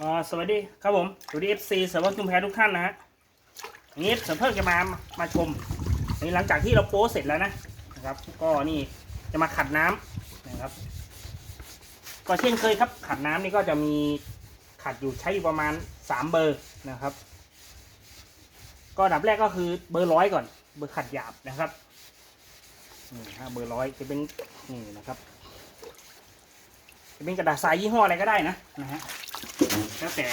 อ่าสวัสดีครับผมสวัสดีเอฟซีสวัสดีชุมแพรทุกท่านนะฮะนี้เสมเพิ่งจะมามาชมนี่หลังจากที่เราโป้เสร็จแล้วนะนะครับ ก็นี่จะมาขัดน้ำนะครับ ก็เช่นเคยครับ ขัดน้ำนี่ก็จะมีขัดอยู่ใช้อยู่ประมาณสามเบอร์นะครับ ก็อันดับแรกก็คือเบอร์ร้อยก่อน เบอร์ขัดหยาบนะครับนี่ฮะเบอร์ร้อยจะเป็นนี่นะครับจะเป็นกระดาษทรายยี่ห้ออะไรก็ได้นะนะฮะ แล้วแต่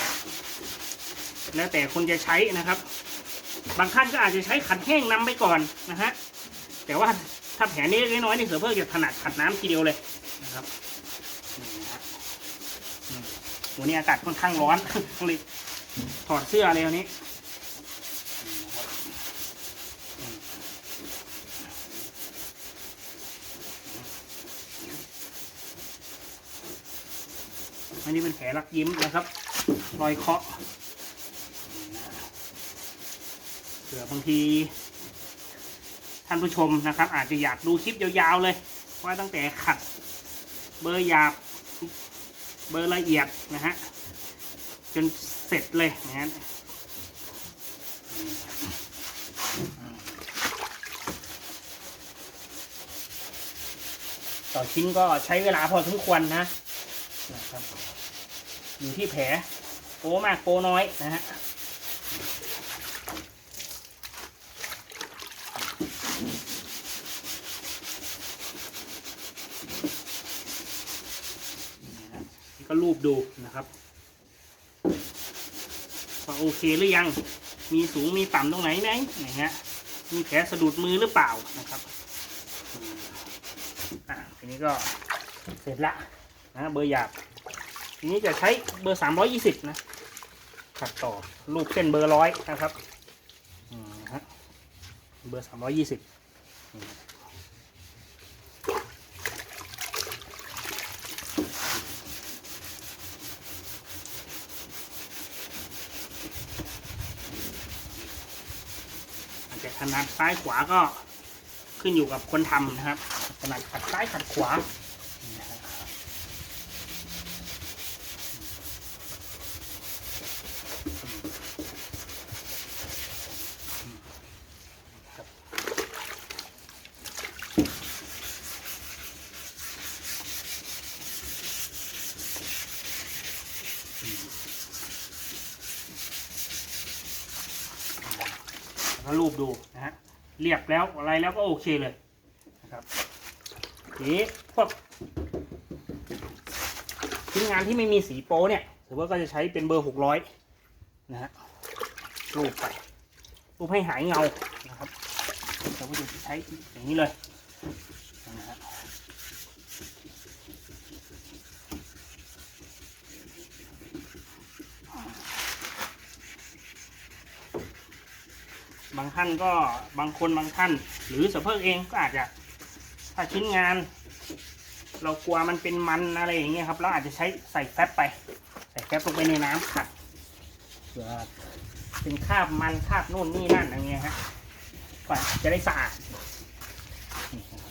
แล้วแต่คนจะใช้นะครับ บางท่านก็อาจจะใช้ขัดแห้งนำไปก่อนนะฮะแต่ว่าถ้าแผลนี้เล็กน้อยนี่เสือเพิ่งจะถนัดขัดน้ำทีเดียวเลยนะครับนี่นะฮะอืมวันนี้อากาศค่อนข้างร้อนเลยถอดเสื้อเลยวันนี้นะครับอืม อันนี้เป็นแผลรักยิ้มนะครับ รอยเคาะเผื่อบางทีท่านผู้ชมนะครับ อาจจะอยากดูคลิปยาวๆเลย ว่าตั้งแต่ขัด เบอร์หยาบ เบอร์ละเอียดนะฮะ จนเสร็จเลยนะฮะต่อชิ้นก็ใช้เวลาพอสมควรนะ นะครับ อยู่ที่แผลโปมากโปน้อยนะฮะนี่ก็รูปดูนะครับว่าโอเคหรือยัง มีสูงมีต่ำตรงไหนไหมอย่างเงี้ย มีแผลสะดุดมือหรือเปล่านะครับอืมอะทีนี้ก็เสร็จละ นะเบอร์หยาบทีนี้จะใช้เบอร์สามร้อยยี่สิบนะขัดต่อรูปเส้นเบอร์ร้อยนะครับเบอร์สามร้อยยี่สิบอาจจะถนัดซ้ายขวาก็ขึ้นอยู่กับคนทำนะครับถนัดขัดซ้ายขัดขวานี่นะครับ แล้ว ก็รูปดูนะฮะเรียบแล้วอะไรแล้วก็โอเคเลยนะครับทีพวกชิ้นงานที่ไม่มีสีโป้เนี่ยถือว่าก็จะใช้เป็นเบอร์หกร้อยนะฮะรูปไปรูปให้หายเงานะครับเราก็จะใช้อย่างนี้เลยนะฮะ บางท่านก็บางคนบางท่าน หรือสะเพิกเองก็อาจจะถ้าชิ้นงาน เรากลัวมันเป็นมันอะไรอย่างเงี้ยครับ เราอาจจะใช้ใส่แฟบไป ใส่แฟบลงไปในน้ำขัดเผื่อเป็นคราบมันคราบนู่นนี่นั่นอะไรเงี้ยฮะก็จะได้สะอาดนี่ครับ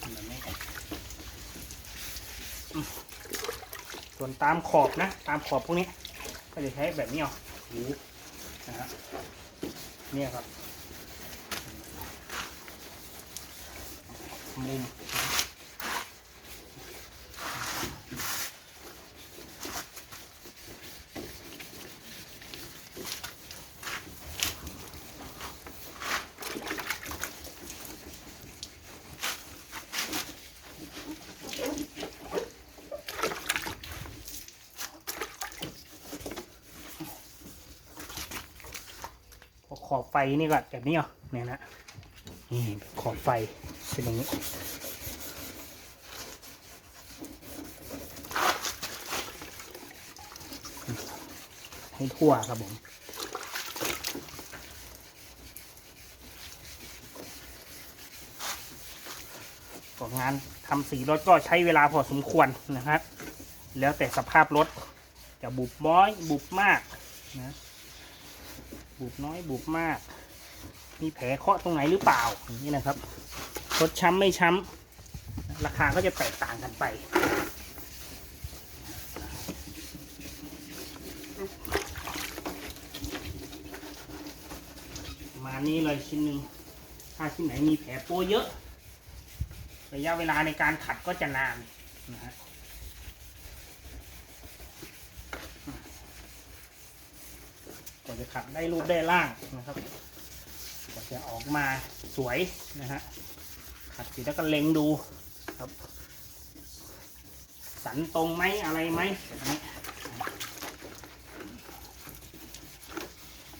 ทำแบบนี้ก่อนอืม ส่วนตามขอบนะ ตามขอบพวกนี้ ก็จะใช้แบบนี้เอาหูนะฮะเนี่ยครับมุม ขอบไฟนี่ก็แบบนี้เอเนี่ยนะนี่ขอบไฟเป็นอย่างนี้ให้ทั่วครับผมก็งานทำสีรถก็ใช้เวลาพอสมควรนะครับ แล้วแต่สภาพรถจะบุบน้อยบุบมากนะ บุบน้อยบุบมาก มีแผลเคาะตรงไหนหรือเปล่าอย่างนี้นะครับรถช้ำไม่ช้ำ ราคาก็จะแตกต่างกันไป มานี้เลยชิ้นหนึ่งถ้าชิ้นไหนมีแผลโปเยอะ ระยะเวลาในการขัดก็จะนานนะฮะ ว่าจะขัดได้รูปได้ร่างนะครับกว่าจะออกมาสวยนะฮะขัดเสร็จแล้วก็เล็งดูครับ สันตรงไหมอะไรไหม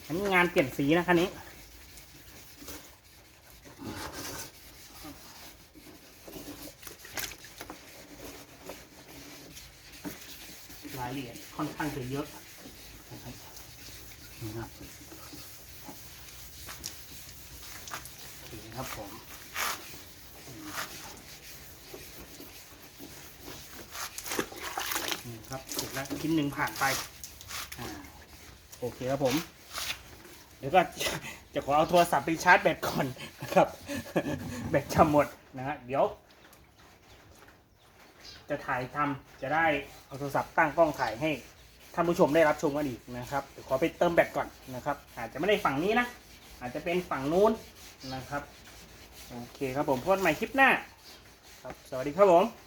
อันนี้งานเปลี่ยนสีนะคันนี้รายละเอียดค่อนข้างจะเยอะ ครับโอเคครับผมนี่ครับเสร็จแล้วชิ้นหนึ่งผ่านไปอ่าโอเคครับผม เดี๋ยวก็จะขอเอาโทรศัพท์ไปชาร์จแบตก่อนนะครับ แบตจะหมดนะฮะเดี๋ยว จะถ่ายทำจะได้เอาโทรศัพท์ตั้งกล้องถ่ายให้ ท่านผู้ชมได้รับชมกันอีกนะครับขอไปเติมแบตก่อนนะครับ อาจจะไม่ได้ฝั่งนี้นะ อาจจะเป็นฝั่งนู้นนะครับ โอเคครับผมพบกันใหม่คลิปหน้า ครับ สวัสดีครับผม